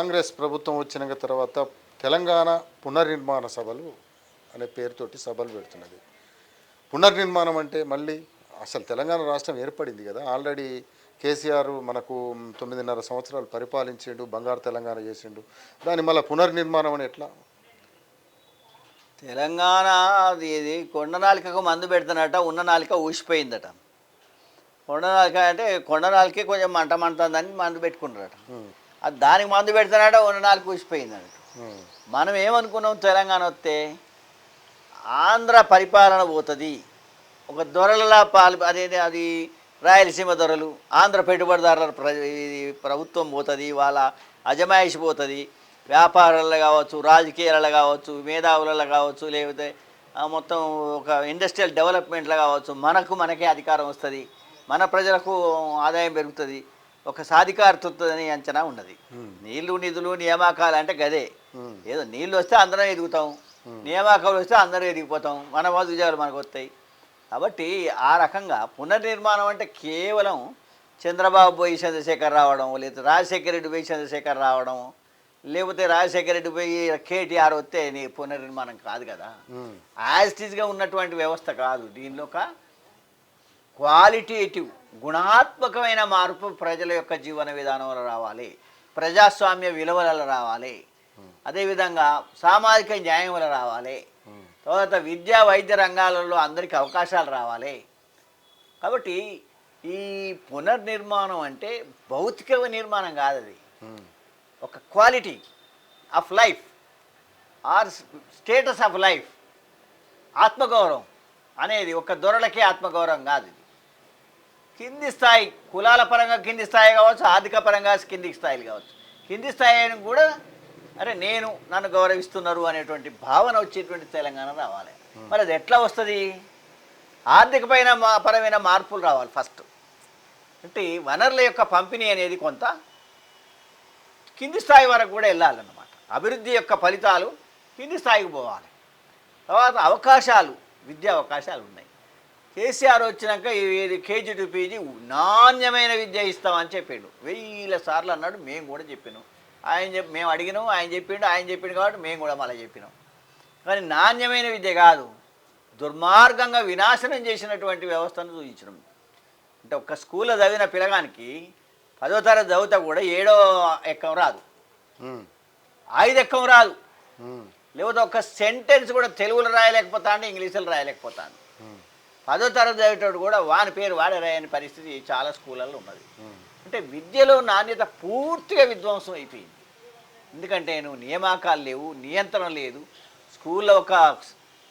కాంగ్రెస్ ప్రభుత్వం వచ్చిన తర్వాత తెలంగాణ పునర్నిర్మాణ సభలు అనే పేరుతోటి సభలు పెడుతున్నది. పునర్నిర్మాణం అంటే మళ్ళీ అసలు తెలంగాణ రాష్ట్రం ఏర్పడింది కదా. ఆల్రెడీ కేసీఆర్ మనకు తొమ్మిదిన్నర సంవత్సరాలు పరిపాలించిండు బంగారు తెలంగాణ చేసిండు. దాని మళ్ళీ పునర్నిర్మాణం అని ఎట్లా? తెలంగాణ అది ఇది కొండ నాలికకు మందు పెడుతున్నట ఉన్న నాలిక ఊసిపోయిందట. కొండ నాలిక అంటే కొండ నాలికే కొంచెం మంట మంటుందని మందు పెట్టుకున్నారట. అది దానికి మందు పెడుతున్నాడో ఉన్న నాలుగు కూసిపోయింది ఉమ్, మనం ఏమనుకున్నాం? తెలంగాణ వస్తే ఆంధ్ర పరిపాలన పోతుంది. ఒక దొరలలా పాలి అదే అది రాయలసీమ దొరలు ఆంధ్ర పెట్టుబడిదారుల ప్ర ప్రభుత్వం పోతుంది వాళ్ళ అజమాయిషి పోతుంది. వ్యాపారాలలో కావచ్చు రాజకీయాలలో కావచ్చు మేధావులలో కావచ్చు లేకపోతే మొత్తం ఒక ఇండస్ట్రియల్ డెవలప్మెంట్లో కావచ్చు మనకు మనకే అధికారం వస్తుంది. మన ప్రజలకు ఆదాయం పెరుగుతుంది. ఒక సాధికారతని అంచనా ఉన్నది. నీళ్ళు నిధులు నియామకాలు అంటే గదే. ఏదో నీళ్ళు వస్తే అందరం ఎదుగుతాం. నియామకాలు వస్తే అందరం ఎదిగిపోతాం. మన విజయాలు మనకు వస్తాయి. కాబట్టి ఆ రకంగా పునర్నిర్మాణం అంటే కేవలం చంద్రబాబు పోయి చంద్రశేఖర్ రావడం లేకపోతే రాజశేఖర రెడ్డి పోయి చంద్రశేఖర్ రావడం లేకపోతే రాజశేఖర రెడ్డి పోయి కేటీఆర్ వస్తే నీ పునర్నిర్మాణం కాదు కదా. ఉమ్, యాజ్ టీజ్గా ఉన్నటువంటి వ్యవస్థ కాదు. దీనిలో ఒక క్వాలిటేటివ్ గుణాత్మకమైన మార్పు ప్రజల యొక్క జీవన విధానంలో రావాలి. ప్రజాస్వామ్య విలువలలో రావాలి. అదేవిధంగా సామాజిక న్యాయం వల్ల రావాలి. తర్వాత విద్యా వైద్య రంగాలలో అందరికీ అవకాశాలు రావాలి. కాబట్టి ఈ పునర్నిర్మాణం అంటే భౌతిక నిర్మాణం కాదు అది ఒక quality of life or status of life ఆత్మగౌరవం అనేది ఒక దొరలకే ఆత్మగౌరవం కాదు కింది స్థాయి కులాల పరంగా కింది స్థాయి కావచ్చు ఆర్థిక పరంగా కింది స్థాయిలు కావచ్చు. కింది స్థాయిని కూడా అరే నేను నన్ను గౌరవిస్తున్నారు అనేటువంటి భావన వచ్చేటువంటి తెలంగాణ రావాలి. మరి అది ఎట్లా వస్తుంది? ఆర్థిక పైన మా పరమైన మార్పులు రావాలి ఫస్ట్ అంటే వనరుల యొక్క పంపిణీ అనేది కొంత కింది స్థాయి వరకు కూడా వెళ్ళాలన్నమాట. అభివృద్ధి యొక్క ఫలితాలు కింది స్థాయికి పోవాలి. తర్వాత అవకాశాలు విద్యా అవకాశాలు ఉన్నాయి. కేసీఆర్ వచ్చినాక కేజీ టు పీజీ నాణ్యమైన విద్య ఇస్తామని చెప్పిండు. వెయ్యిల సార్లు అన్నాడు మేము కూడా చెప్పినాం. ఆయన చెప్పి మేము అడిగినాం ఆయన చెప్పిండు ఆయన చెప్పిండు కాబట్టి మేము కూడా మళ్ళీ చెప్పినాం. కానీ నాణ్యమైన విద్య కాదు దుర్మార్గంగా వినాశనం చేసినటువంటి వ్యవస్థను చూపించడం అంటే ఒక స్కూల్లో చదివిన పిల్లగానికి పదో తరగతి చదివితే కూడా ఏడో ఎక్కం రాదు. ఐదు ఎక్కం రాదు. లేకపోతే ఒక సెంటెన్స్ కూడా తెలుగులో రాయలేకపోతాను ఇంగ్లీషులో రాయలేకపోతాను పదో తరగతి చదివేటోడు కూడా వాని పేరు వాడే రాయని పరిస్థితి చాలా స్కూళ్ళల్లో ఉన్నది. అంటే విద్యలో నాణ్యత పూర్తిగా విధ్వంసం అయిపోయింది. ఎందుకంటే నువ్వు నియామకాలు లేవు నియంత్రణ లేదు స్కూల్లో ఒక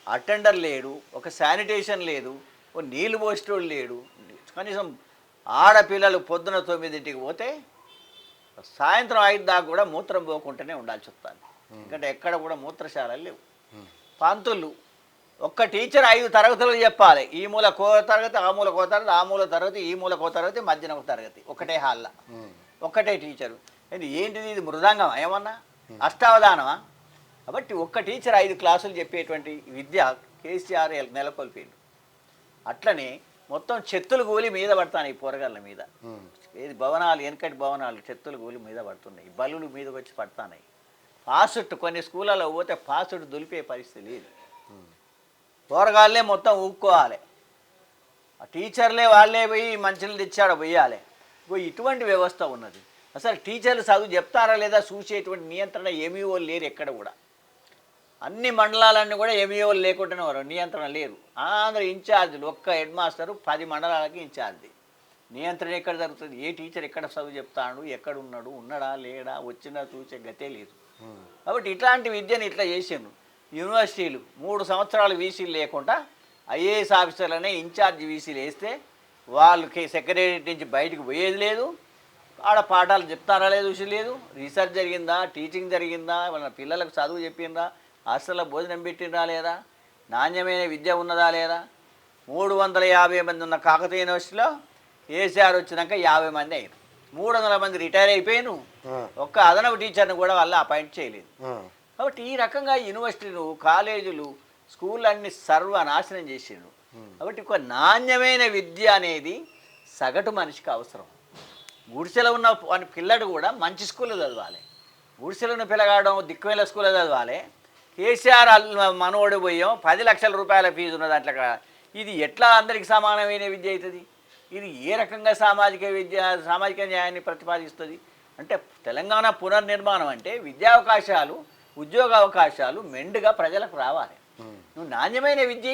అటెండర్ లేడు ఒక శానిటేషన్ లేదు ఓ నీళ్ళు పోసేటోడు లేడు కనీసం ఆడపిల్లలు పొద్దున తొమ్మిదింటికి పోతే సాయంత్రం ఐదు దాకా కూడా మూత్రం పోకుండానే ఉండాల్సి వస్తుంది. ఎందుకంటే ఎక్కడ కూడా మూత్రశాలలు లేవు. పంతులు ఒక్క టీచర్ ఐదు తరగతులు చెప్పాలి. ఈ మూల కో తరగతి ఆ మూల కో తరగతి ఆ మూల తరగతి ఈ మూల కో తరగతి మధ్యన ఒక తరగతి. ఒకటే హాల్లో. ఒక్కటే టీచరు. ఏంటి ఏంటిది? ఇది మృదంగం ఏమన్నా? అష్టావధానమా? కాబట్టి ఒక్క టీచర్ ఐదు క్లాసులు చెప్పేటువంటి విద్య కేసీఆర్ నెలకొల్పిండు. అట్లనే మొత్తం చెత్తులు కూలి మీద పడతాయి ఈ పోరగాళ్ళ మీద. ఏది భవనాలు వెనకటి భవనాలు చెత్తులు కూలి మీద పడుతున్నాయి. బల్లులు మీదకి వచ్చి పడుతున్నాయి పాసుట్టు కొన్ని స్కూళ్ళలో పోతే పాసుట్టు దులిపే పరిస్థితి లేదు. పోరగాళ్ళే మొత్తం ఊక్కోవాలి. ఆ టీచర్లే వాళ్ళే పోయి మంచిలు తెచ్చాడ పోయాలి. పోయి ఇటువంటి వ్యవస్థ ఉన్నది. అసలు టీచర్లు చదువు చెప్తారా లేదా చూసేటువంటి నియంత్రణ ఏమీఓ లేరు ఎక్కడ కూడా. అన్ని మండలాలన్నీ కూడా ఎంఈఓలు లేకుండానే వారు నియంత్రణ లేరు. ఆంధ్ర ఇన్ఛార్జీలు ఒక్క హెడ్ మాస్టరు పది మండలాలకి ఇన్ఛార్జి. నియంత్రణ ఎక్కడ జరుగుతుంది? ఏ టీచర్ ఎక్కడ చదువు చెప్తాడు? ఎక్కడ ఉన్నాడు? ఉన్నాడా లేడా? వచ్చినా చూసే గతే లేదు. కాబట్టి ఇట్లాంటి విద్యను ఇట్లా చేసిండ్రు. యూనివర్సిటీలు మూడు సంవత్సరాలు వీసీలు లేకుండా ఐఏఎస్ ఆఫీసర్లనే ఇన్ఛార్జ్ వీసీలు వేస్తే వాళ్ళకి సెక్రటరీ నుంచి బయటకు పోయేది లేదు. ఆడ పాఠాలు చెప్తారా లేదు లేదు. రీసెర్చ్ జరిగిందా టీచింగ్ జరిగిందా వాళ్ళ పిల్లలకు చదువు చెప్పిందా హాస్టల్లో భోజనం పెట్టిందా లేదా నాణ్యమైన విద్య ఉన్నదా లేదా. మూడు వందల యాభై మంది ఉన్న కాకతీయ యూనివర్సిటీలో కేసీఆర్ వచ్చినాక యాభై మంది అయ్యారు మూడు వందల మంది రిటైర్ అయిపోయాను ఒక్క అదనపు టీచర్ని కూడా వాళ్ళు అపాయింట్ చేయలేదు. కాబట్టి ఈ రకంగా యూనివర్సిటీలు కాలేజీలు స్కూళ్ళు అన్ని సర్వనాశనం చేసిండు కాబట్టి ఒక నాణ్యమైన విద్య అనేది సగటు మనిషికి అవసరం. గుడిసెలో ఉన్న పిల్లడు కూడా మంచి స్కూల్లో చదవాలి. గుడిసెలను పిలగాడడం దిక్కువేల స్కూల్లో చదవాలి. కేసీఆర్ మనవడు పోయాం పది లక్షల రూపాయల ఫీజు ఉన్న దాంట్లో ఇది ఎట్లా అందరికి సమానమైన విద్య అవుతుంది? ఇది ఏ రకంగా సామాజిక విద్య సామాజిక న్యాయాన్ని ప్రతిపాదిస్తుంది? అంటే తెలంగాణ పునర్నిర్మాణం అంటే విద్యా అవకాశాలు ఉద్యోగ అవకాశాలు మెండుగా ప్రజలకు రావాలి. నువ్వు నాణ్యమైన విద్య.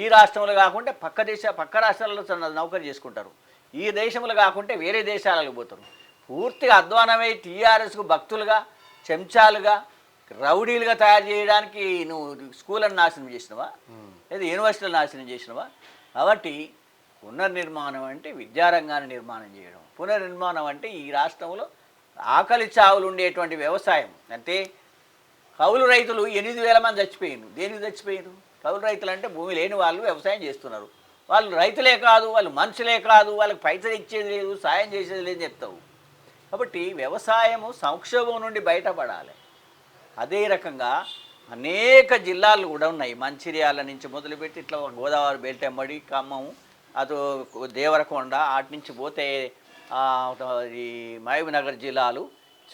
ఈ రాష్ట్రంలో కాకుండా పక్క దేశ పక్క రాష్ట్రాలలో నౌకరీ చేసుకుంటారు. ఈ దేశంలో కాకుంటే వేరే దేశాలకు పోతారు. పూర్తిగా అధ్వానమై టీఆర్ఎస్కు భక్తులుగా చెంచాలుగా రౌడీలుగా తయారు చేయడానికి నువ్వు స్కూళ్ళను నాశనం చేసినవా? లేదా యూనివర్సిటీలు నాశనం చేసినవా? కాబట్టి పునర్నిర్మాణం అంటే విద్యారంగాన్ని నిర్మాణం చేయడం. పునర్నిర్మాణం అంటే ఈ రాష్ట్రంలో ఆకలి చావులు ఉండేటువంటి వ్యవసాయం. అంటే కౌలు రైతులు ఎనిమిది వేల మంది చచ్చిపోయారు దేనికి చచ్చిపోయారు కౌలు రైతులు అంటే భూమి లేని వాళ్ళు వ్యవసాయం చేస్తున్నారు. వాళ్ళు రైతులే కాదు వాళ్ళు మనుషులే కాదు వాళ్ళకి పైసలు ఇచ్చేది లేదు సాయం చేసేది లేదని చెప్తావు. కాబట్టి వ్యవసాయము సంక్షోభం నుండి బయటపడాలి. అదే రకంగా అనేక జిల్లాలు కూడా ఉన్నాయి. మంచిర్యాల నుంచి మొదలుపెట్టి ఇట్లా గోదావరి బెల్ట్ ఎమ్మడి ఖమ్మం అటు దేవరకొండ అటు నుంచి పోతే ఈ మహబూబ్నగర్ జిల్లాలు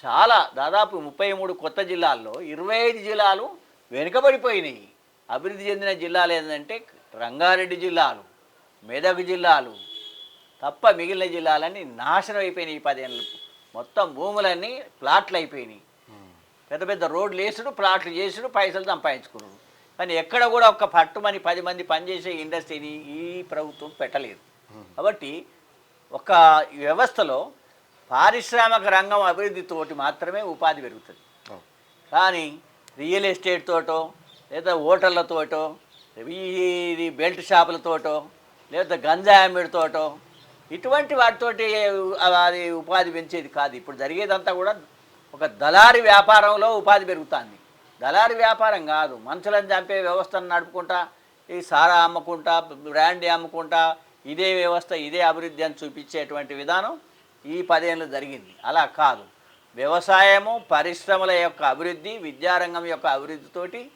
చాలా దాదాపు ముప్పై మూడు కొత్త జిల్లాల్లో ఇరవై ఐదు జిల్లాలు వెనుకబడిపోయినాయి. అభివృద్ధి చెందిన జిల్లాలు ఏంటంటే రంగారెడ్డి జిల్లాలు మెదక్ జిల్లాలు తప్ప మిగిలిన జిల్లాలన్నీ నాశనం అయిపోయినాయి ఈ పదేళ్ళు. మొత్తం భూములన్నీ ప్లాట్లు అయిపోయినాయి. పెద్ద పెద్ద రోడ్లు వేసుడు ప్లాట్లు చేసుడు పైసలు సంపాదించుకున్నాడు. కానీ ఎక్కడ కూడా ఒక పట్టుమని పది మంది పనిచేసే ఇండస్ట్రీని ఈ ప్రభుత్వం పెట్టలేదు. కాబట్టి ఒక వ్యవస్థలో పారిశ్రామిక రంగం అభివృద్ధితోటి మాత్రమే ఉపాధి పెరుగుతుంది. కానీ రియల్ ఎస్టేట్ తోటో లేదా హోటళ్ళతోటో ఈ బెల్ట్ షాపులతోటో లేదా గంజా అమ్మిడితోటో ఇటువంటి వాటితోటి అది ఉపాధి పెంచేది కాదు. ఇప్పుడు జరిగేదంతా కూడా ఒక దళారి వ్యాపారంలో ఉపాధి పెరుగుతుంది. దళారి వ్యాపారం కాదు. మనుషులను చంపే వ్యవస్థను నడుపుకుంటా ఈ సారా అమ్ముకుంటా బ్రాండీ అమ్ముకుంటా ఇదే వ్యవస్థ ఇదే అభివృద్ధి అని చూపించేటువంటి విధానం ఈ పదేళ్ళు జరిగింది. అలా కాదు. వ్యవసాయము పరిశ్రమల యొక్క అభివృద్ధి విద్యారంగం యొక్క అభివృద్ధితోటి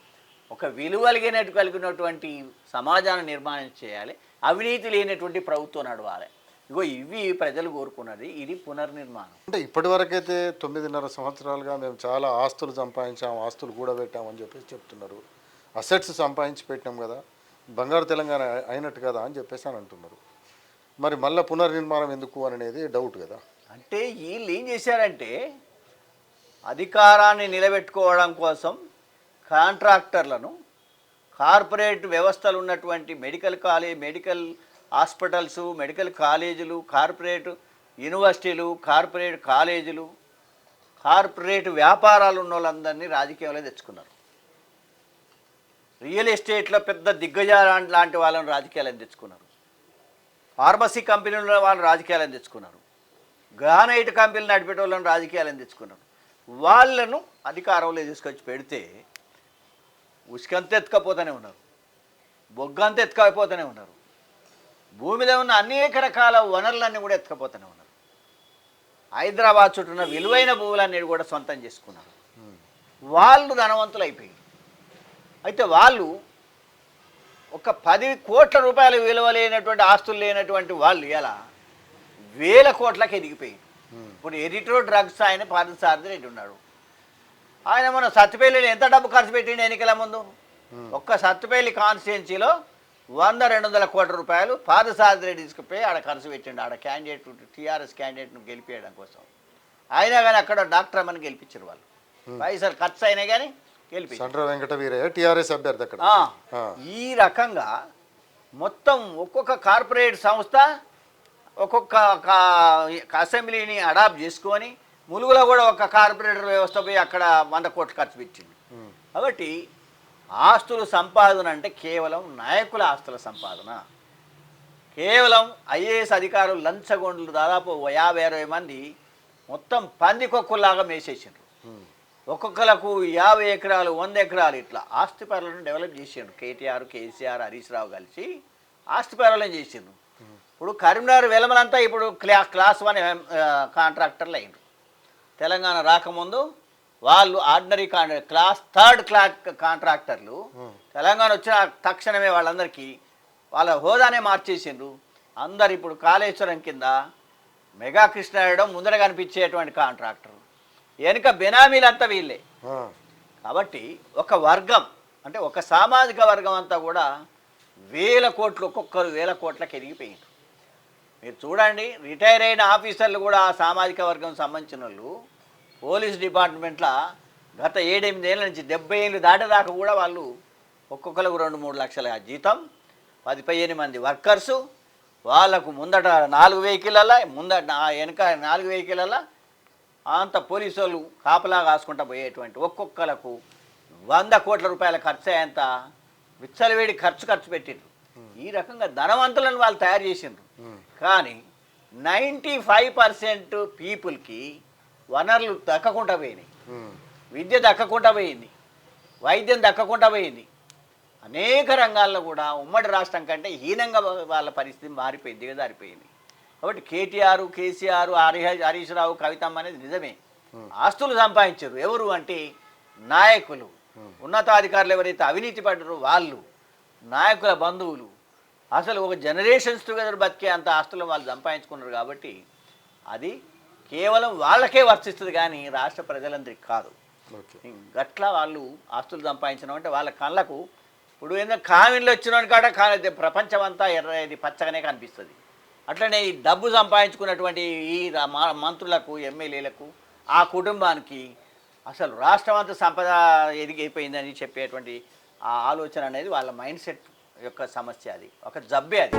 ఒక విలువలిగినట్టు కలిగినటువంటి సమాజాన్ని నిర్మాణం చేయాలి. అవినీతి లేనటువంటి ప్రభుత్వం నడవాలి. ఇగో ఇవి ప్రజలు కోరుకున్నది. ఇది పునర్నిర్మాణం. అంటే ఇప్పటి వరకైతే తొమ్మిదిన్నర సంవత్సరాలుగా మేము చాలా ఆస్తులు సంపాదించాం ఆస్తులు కూడా పెట్టామని చెప్పేసి చెప్తున్నారు. అసెట్స్ సంపాదించి పెట్టినాం కదా. బంగారు తెలంగాణ అయినట్టు కదా అని చెప్పేసి అని అంటున్నారు. మరి మళ్ళీ పునర్నిర్మాణం ఎందుకు అనేది డౌట్ కదా. అంటే వీళ్ళు ఏం చేశారంటే అధికారాన్ని నిలబెట్టుకోవడం కోసం కాంట్రాక్టర్లను కార్పొరేట్ వ్యవస్థలు ఉన్నటువంటి medical college medical hospitals medical కాలేజీలు కార్పొరేట్ యూనివర్సిటీలు కార్పొరేట్ కాలేజీలు కార్పొరేట్ వ్యాపారాలు ఉన్న వాళ్ళందరినీ రాజకీయాల్లో తెచ్చుకున్నారు. రియల్ ఎస్టేట్లో పెద్ద దిగ్గజ లాంటి వాళ్ళని రాజకీయాలను తెచ్చుకున్నారు. ఫార్మసీ కంపెనీలో వాళ్ళు రాజకీయాలను తెచ్చుకున్నారు. గ్రానైట్ కంపెనీలు నడిపే వాళ్ళని రాజకీయాలను తెచ్చుకున్నారు. వాళ్ళను అధికారంలో తీసుకొచ్చి పెడితే ఉసుకంత ఎత్తుకపోతూనే ఉన్నారు. బొగ్గంత ఎత్తుకపోతూనే ఉన్నారు. భూమిలో ఉన్న అనేక రకాల వనరులన్నీ కూడా ఎత్తుకపోతూనే ఉన్నారు. హైదరాబాద్ చుట్టూ ఉన్న విలువైన భూములన్నీ కూడా సొంతం చేసుకున్నారు. వాళ్ళు ధనవంతులు అయిపోయారు అయితే వాళ్ళు ఒక పది కోట్ల రూపాయల విలువ లేనటువంటి ఆస్తులు లేనటువంటి వాళ్ళు ఎలా? వేల కోట్లకి ఎదిగిపోయింది. ఇప్పుడు ఎడిటో డ్రగ్స్ ఆయన పాదసారథి రెడ్డి ఉన్నాడు. ఆయన మన సత్తుపల్లిలో ఎంత డబ్బు ఖర్చు పెట్టిండు ఎన్నికల ముందు? ఒక్క సత్తుపల్లి కాన్స్టిట్యున్సీలో వంద రెండు వందల కోట్ల రూపాయలు పాదసారథి రెడ్డి తీసుకుపోయి ఆడ ఖర్చు పెట్టిండు. ఆడ క్యాండిడేట్ టీఆర్ఎస్ క్యాండిడేట్ను గెలిపేయడం కోసం. అయినా కానీ అక్కడ డాక్టర్ అమ్మని గెలిపించారు వాళ్ళు. పైసలు ఖర్చు అయినా కానీ గెలిపించారు సండ్ర వెంకట వీరయ్య టీఆర్ఎస్ అభ్యర్థి అక్కడ. ఈ రకంగా మొత్తం ఒక్కొక్క కార్పొరేట్ సంస్థ ఒక్కొక్క అసెంబ్లీని అడాప్ట్ చేసుకొని ములుగులో కూడా ఒక కార్పొరేటర్ వ్యవస్థ పోయి అక్కడ వంద కోట్లు ఖర్చు పెట్టింది. కాబట్టి ఆస్తుల సంపాదన అంటే కేవలం నాయకుల ఆస్తుల సంపాదన కేవలం ఐఏఎస్ అధికారులు లంచగొండలు దాదాపు యాభై అరవై మంది మొత్తం పందికొక్కులాగా మేసేసిండ్రు. ఒక్కొక్కలకు యాభై ఎకరాలు వంద ఎకరాలు ఇట్లా. ఆస్తి పరులను డెవలప్ చేసిండు కేటీఆర్ కేసీఆర్ హరీష్ రావు కలిసి ఆస్తి పరులను చేసిండ్రు ఇప్పుడు కరీంనగర్ వెలమలంతా ఇప్పుడు క్లా క్లాస్ వన్ కాంట్రాక్టర్లు అయ్యిండ్రు తెలంగాణ రాకముందు వాళ్ళు ఆర్డినరీ క్లాస్ థర్డ్ క్లాస్ కాంట్రాక్టర్లు. తెలంగాణ వచ్చిన తక్షణమే వాళ్ళందరికీ వాళ్ళ హోదానే మార్చేసిండ్రు. అందరు ఇప్పుడు కాళేశ్వరం కింద మెగా కృష్ణారాయణ ముందర కనిపించేటువంటి కాంట్రాక్టర్. వెనుక బెనామీలంతా వీళ్ళే. కాబట్టి ఒక వర్గం అంటే ఒక సామాజిక వర్గం అంతా కూడా వేల కోట్లు ఒక్కొక్కరు వేల కోట్లకి ఎదిగిపోయింది మీరు చూడండి రిటైర్ అయిన ఆఫీసర్లు కూడా ఆ సామాజిక వర్గం సంబంధించిన వాళ్ళు పోలీస్ డిపార్ట్మెంట్లో గత ఏడెనిమిదేళ్ళ నుంచి డెబ్బై ఏళ్ళు దాటేదాకా కూడా వాళ్ళు ఒక్కొక్కరికి రెండు మూడు లక్షల జీతం పది పదిహేను మంది వర్కర్సు వాళ్ళకు ముందట నాలుగు వెహికల్ల ముందట వెనక నాలుగు వెహికల్ల అంత పోలీసు వాళ్ళు కాపలా కాసుకుంటా పోయేటువంటి ఒక్కొక్కలకు వంద కోట్ల రూపాయల ఖర్చు అయ్యేంత విచ్చలవేడి ఖర్చు ఖర్చు పెట్టిండ్రు ఈ రకంగా ధనవంతులను వాళ్ళు తయారు చేసిండ్రు. కానీ నైంటీ ఫైవ్ పర్సెంట్ పీపుల్కి వనరులు దక్కకుండా పోయినాయి. విద్య దక్కకుండా పోయింది. వైద్యం దక్కకుండా పోయింది. అనేక రంగాల్లో కూడా ఉమ్మడి రాష్ట్రం కంటే హీనంగా వాళ్ళ పరిస్థితి మారిపోయింది దిగజారిపోయింది. కాబట్టి కేటీఆర్ కేసీఆర్ హరి హరీష్ రావు కవితమ్మ అనేది నిజమే. ఆస్తులు సంపాదించారు. ఎవరు అంటే నాయకులు. ఉన్నతాధికారులు ఎవరైతే అవినీతి పడ్డారో వాళ్ళు నాయకుల బంధువులు అసలు ఒక జనరేషన్స్ టుగెదర్ బతికే అంత ఆస్తులు వాళ్ళు సంపాదించుకున్నారు కాబట్టి అది కేవలం వాళ్ళకే వర్తిస్తుంది కానీ రాష్ట్ర ప్రజలందరికీ కాదు. గట్లా వాళ్ళు ఆస్తులు సంపాదించడం అంటే వాళ్ళ కళ్ళకు ఇప్పుడు ఏంటంటే కామిన్లు వచ్చిన కాడ ప్రపంచం అంతా ఎర్ర ఇది పచ్చగానే కనిపిస్తుంది. అట్లనే ఈ డబ్బు సంపాదించుకున్నటువంటి ఈ మంత్రులకు ఎమ్మెల్యేలకు ఆ కుటుంబానికి అసలు రాష్ట్రం అంతా సంపద ఎదిగిపోయిందని చెప్పేటువంటి ఆ ఆలోచన అనేది వాళ్ళ మైండ్ సెట్ యొక్క సమస్య అది. ఒక జబ్బే అది.